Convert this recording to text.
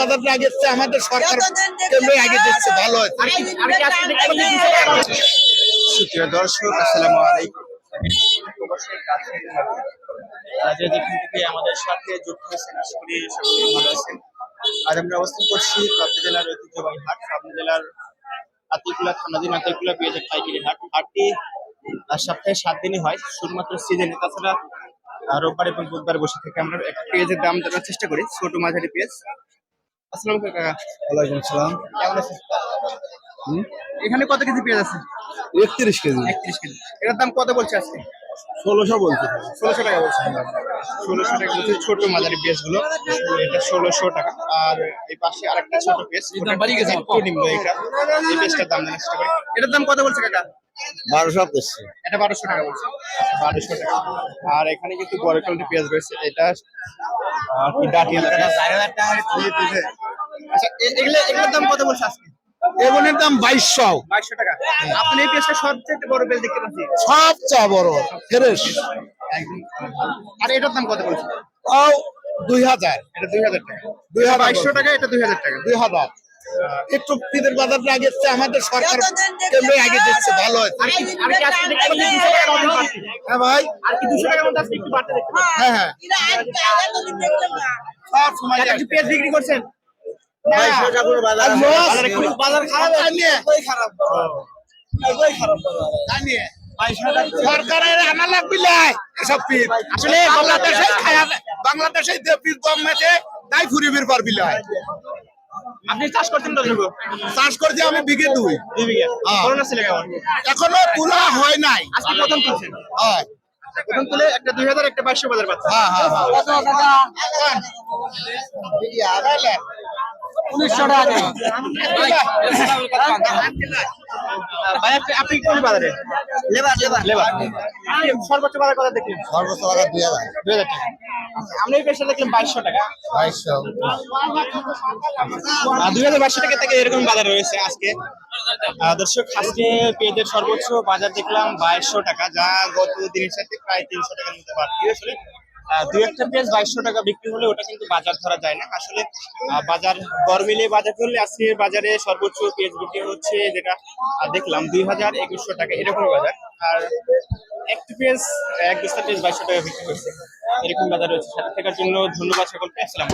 বাজারটা আগে এসছে আমাদের সরকার কেন্দ্রে আগে দিচ্ছে ভালো সুপ্রিয় দর্শক আসসালামু আলাইকুম। প্রবাসের কাছে আহ, যে যেখান থেকে আমাদের সাথে যুক্ত হয়েছেন আশা করি সকলে ভালো আছেন। আজ আমরা অবস্থান করছি পাবনা জেলার ঐতিহ্যবাহী হাট পাবনা জেলার আতিকুলা থানাধীন আতিকুলা পেঁয়াজের পাইকারি হাট। হাটটি সপ্তাহে সাত দিনই হয় শুধুমাত্র সিজনে তাছাড়া রোববার এবং বুধবার বসে থেকে আমরা একটা পেঁয়াজের দাম দেওয়ার চেষ্টা করি ছোট মাঝারি পেঁয়াজ। আসসালামু আলাইকুম কাকা। ওয়ালাইকুম সালাম। কেমন আছেন? এখানে কত কেজি পেঁয়াজ আছে? একত্রিশ কেজি। একত্রিশ কেজি। এটার দাম কত বলছে আজকে? ষোলোশো বলছে। ষোলোশো টাকা বলছে। ষোলোশো টাকা বলছে ছোট মাঝারি পেঁয়াজগুলো এটা ষোলোশো টাকা। আর এই পাশে আরেকটা ছোট পেঁয়াজ। একটু নিম্ন এটা এই পেঁয়াজটার দাম করি এটার দাম কত বলছে কাকা? বারোশো করছে এটা বারোশো টাকা বলছে। বারোশো টাকা। আর এখানে কিন্তু বড় কোয়ালিটি পেঁয়াজ রয়েছে। এটা আচ্ছা। এগুলোর দাম কত বলছে আজকে? এগুলোর দাম বাইশশো। বাইশশো টাকা। আপনি এই পেঁয়াজটা সবচেয়ে বড় পেঁয়াজ দেখতে পাচ্ছি। সবচেয়ে বড় ফ্রেশ। আর এটার দাম কত বলছে? ও দুই হাজার। এটা দুই হাজার টাকা। দুই হাজার। বাইশশো টাকা এটা দুই হাজার টাকা। দুই হাজার। একটু পিদের বাজারটা আগে এসছে আমাদের সরকার কেন্দ্রে আগে দিচ্ছে ভালো হয়েছে হ্যাঁ ভাই। আর কি দুশো টাকার মধ্যে আজকে একটু বাড়তে দেখতে পাচ্ছি। হ্যাঁ হ্যাঁ। সব সময় কি পেঁয়াজ বিক্রি করছেন? সরকারের আনা লাগবে এসব পিস আসলে বাংলাদেশে খায়া বাংলাদেশে যে পিস কম মেছে তাই ফুরি বের পারবি আপনি চাষ করছেন তো চাষ করছি আমি বিঘে দুই। দুই বিঘা। হ্যাঁ। করোনা ছিল কেমন? এখনও তোলা হয় নাই। আজকে প্রথম তুলছেন? হয়। প্রথম তুলে একটা দুই হাজার একটা বাইশশো বাজার পাচ্ছে। হ্যাঁ হ্যাঁ হ্যাঁ। উনিশশো টাকা। ভাই আপনি আপনি কোন বাজারে? লেবার লেবার। লেবার। সর্বোচ্চ বাজার দেখলেন? সর্বোচ্চ দুই হাজার। দুই হাজার টাকা। আচ্ছা, আমরা এই পেশা দেখলাম বাইশশো টাকা। বাইশশো। দুই হাজার বাইশশো টাকা থেকে এরকম বাজার রয়েছে আজকে। দর্শক আজকে পেঁয়াজের সর্বোচ্চ বাজার দেখলাম বাইশশো টাকা যা গত দিনের সাথে প্রায় তিনশো টাকার মতো বাড়তি আসলে দুই একটা পেঁয়াজ বাইশশো টাকা বিক্রি হলে ওটা কিন্তু বাজার ধরা যায় না। আসলে বাজার গড় মিলে বাজার করলে আজকে বাজারে সর্বোচ্চ পেঁয়াজ বিক্রি হচ্ছে যেটা দেখলাম দুই হাজার একুশশো টাকা। এরকম বাজার? আর একটি পেঁয়াজ, এক বস্তা পেঁয়াজ বাইশশো টাকা বিক্রি হচ্ছে। এরকম বাজার রয়েছে। সাথে থাকার জন্য ধন্যবাদ সকলকে। আসসালাম